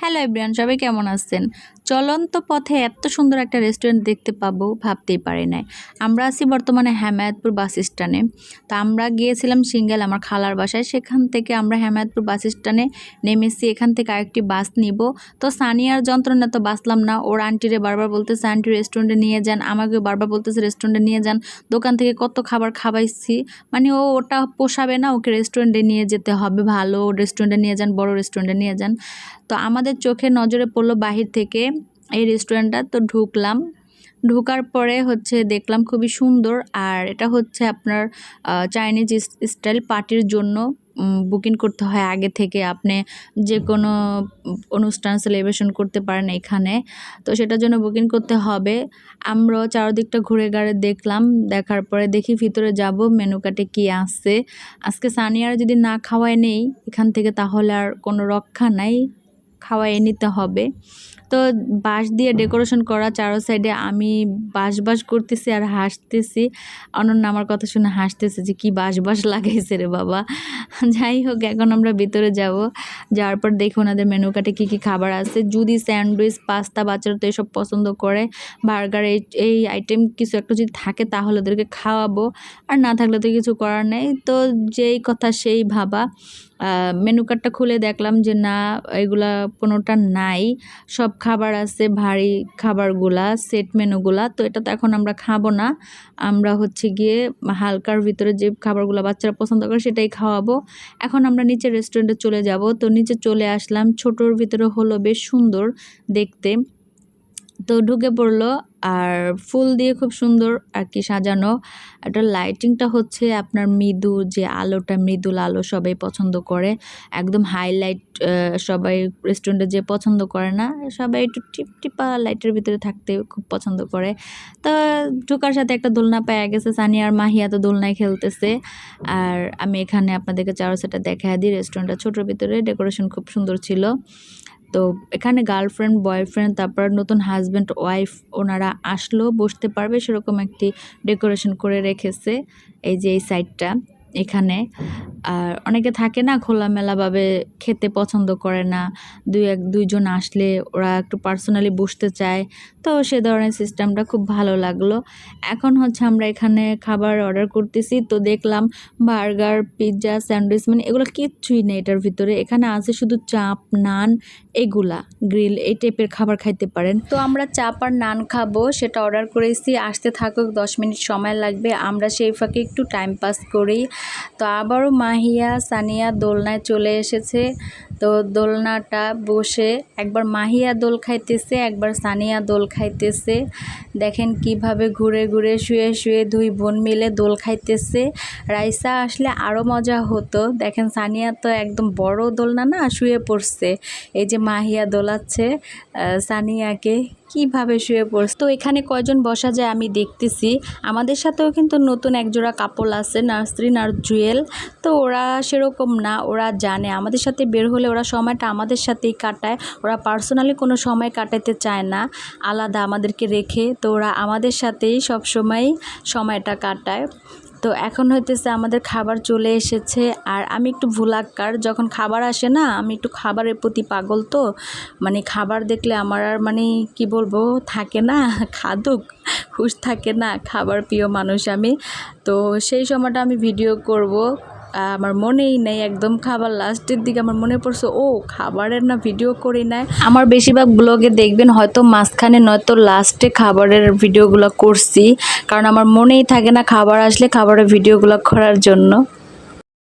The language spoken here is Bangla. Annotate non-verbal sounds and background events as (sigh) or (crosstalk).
হ্যালো এভরিয়ান সবাই কেমন আছেন? চলন্ত পথে এত সুন্দর একটা রেস্টুরেন্ট দেখতে পাবো ভাবতেই পারি নাই। আমরা আছি বর্তমানে হেমায়তপুর বাস স্ট্যান্ডে। তা আমরা গিয়েছিলাম সিঙ্গেল আমার খালার বাসায়। সেখান থেকে আমরা হেমায়তপুর বাস স্ট্যান্ডে নেমেছি। এখান থেকে আরেকটি বাস নিব। তো সানিয়ার যন্ত্রণা তো বাসলাম না। ওর আন্টিরে বারবার বলতেছে আন্টি রেস্টুরেন্টে নিয়ে যান। আমাকে বারবার বলতেছে রেস্টুরেন্টে নিয়ে যান। দোকান থেকে কত খাবার খাওয়াইছি মানে ও ওটা পোষাবে না। ওকে রেস্টুরেন্টে নিয়ে যেতে হবে। ভালো রেস্টুরেন্টে নিয়ে যান, বড় রেস্টুরেন্টে নিয়ে যান। তো আমাদের চোখে নজরে পড়ল বাহির থেকে এই রেস্টুরেন্টটা তো ঢুকলাম। ঢোকার পরে হচ্ছে দেখলাম খুবই সুন্দর আর এটা হচ্ছে আপনার চাইনিজ স্টাইল পার্টির জন্য বুকিং করতে হয় আগে থেকে। আপনি যে কোনো অনুষ্ঠান সেলিব্রেশন করতে পারেন এখানে। তো সেটার জন্য বুকিং করতে হবে। আমরাও চারদিকটা ঘুরে গাড়ে দেখলাম। দেখার পরে দেখি ভিতরে যাব মেনু কার্টে কী আসছে আজকে সানিয়ার যদি না খাওয়ায় নেই এখান থেকে তাহলে আর কোনো রক্ষা নাই। খাওয়াই নিতে হবে। তো বাঁশ দিয়ে ডেকোরেশন করা চারো সাইডে আমি বাঁশ করতেছি আর হাসতেছি। অনন্য আমার কথা শুনে হাসতেছে যে, কি বাঁশ বাঁশ লাগাইছে রে বাবা। (laughs) যাই হোক, এখন আমরা ভিতরে যাব। যাওয়ার পর দেখি ওনাদের মেনু কার্টে কী কী খাবার আছে। যদি স্যান্ডউইচ, পাস্তা, বাচ্চারা তো এসব পছন্দ করে। বার্গার, এই এই আইটেম কিছু একটা যদি থাকে তাহলে ওদেরকে খাওয়াবো। আর না থাকলে তো কিছু করার নেই। তো যেই কথা সেই ভাবা। মেনু কার্ডটা খুলে দেখলাম যে না, এগুলা কোনোটা নাই। সব খাবার আছে, ভারী খাবারগুলা সেট মেনুগুলা তো এটা তো এখন আমরা খাব না। আমরা হচ্ছে গিয়ে হালকার ভিতরে যে খাবারগুলো বাচ্চারা পছন্দ করে সেটাই খাওয়াবো। এখন আমরা নিচে রেস্টুরেন্টে চলে যাব। তো নিচে চলে আসলাম। ছোটোর ভিতরে হলো বেশ সুন্দর দেখতে। তো ঢুকে পড়ল আর ফুল দিয়ে খুব সুন্দর আর কি সাজানো। একটা লাইটিংটা হচ্ছে আপনার মৃদু, যে আলোটা মৃদুল আলো সবাই পছন্দ করে। একদম হাইলাইট সবাই রেস্টুরেন্টে যে পছন্দ করে না, সবাই একটু টিপ, টিপা লাইটের ভিতরে থাকতে খুব পছন্দ করে। তো ঢোকার সাথে একটা দোলনা পাওয়া গেছে, সানি আর মাহিয়া তো দোলনায় খেলতেছে। আর আমি এখানে আপনাদেরকে চারো সেটা দেখা দিই রেস্টুরেন্টটা ছোটোর ভিতরে ডেকোরেশন খুব সুন্দর ছিল। তো এখানে গার্লফ্রেন্ড বয়ফ্রেন্ড তারপর নতুন হাজব্যান্ড ওয়াইফ ওনারা আসলো বসতে পারবে সেরকম একটি ডেকোরেশন করে রেখেছে, এই যে এই সাইডটা এখানে। আর অনেকে থাকে না, খোলামেলাভাবে খেতে পছন্দ করে না। দুই এক দুইজন আসলে ওরা একটু পার্সোনালি বসতে চায়। তো সে ধরনের সিস্টেমটা খুব ভালো লাগল। এখন হচ্ছে আমরা এখানে খাবার অর্ডার করতেছি। তো দেখলাম বার্গার পিৎজা স্যান্ডউইচ মানে এগুলো কিচ্ছুই নেই এটার ভিতরে। এখানে আছে শুধু চাপ, নান এগুলা গ্রিল এই টাইপের খাবার খাইতে পারেন। তো আমরা চাপ আর নান খাব, সেটা অর্ডার করেছি। আসতে থাকুক, দশ মিনিট সময় লাগবে। আমরা সেই ফাঁকে একটু টাইম পাস করি। তো আবারও মাহিয়া সানিয়া দোলনায় চলে এসেছে। তো দোলনাটা বসে একবার মাহিয়া দোল খাইতেছে, একবার সানিয়া দোল খাইতেছে। দেখেন কীভাবে ঘুরে ঘুরে শুয়ে শুয়ে দুই বোন মিলে দোল খাইতেছে। রাইসা আসলে আরও মজা হতো। দেখেন সানিয়া তো একদম বড় দোলনা না, শুয়ে পড়ছে। এই যে মাহিয়া দোলাচ্ছে সানিয়াকে কীভাবে শুয়ে পড়ছে? তো এখানে কয়জন বসা যায় আমি দেখতেছি। আমাদের সাথেও কিন্তু নতুন একজোড়া কাপড় আছে নার্সরিন আর জুয়েল তো ওরা সেরকম না, ওরা জানে। আমাদের সাথে বের হলে ওরা সময়টা আমাদের সাথেই কাটায়। ওরা পার্সোনালি কোনো সময় কাটাতে চায় না। আলাদা আমাদেরকে রেখে তো ওরা আমাদের সাথেই সব সময় সময়টা কাটায়। তো এখন হইতেছে আমাদের খাবার চলে এসেছে। আর আমি একটু ভুলাক্কার, যখন খাবার আসে না, আমি একটু খাবারের প্রতি পাগল তো। মানে খাবার দেখলে আমার আর মানে কি বলব, থাকে না, (laughs) খাদুক, হুশ থাকে না। খাবার প্রিয় মানুষ আমি। তো সেই সময়টা আমি ভিডিও করব। আমার মনেই নেই একদম খাবার লাস্টের দিকে আমার মনে পড়ছে, ও, খাবারের না ভিডিও করি নাই। আমার বেশিরভাগ ব্লগে দেখবেন হয়তো মাঝখানে নয়তো লাস্টে খাবারের ভিডিওগুলো করছি, কারণ আমার মনেই থাকে না খাবার আসলে খাবারের ভিডিওগুলো করার জন্য।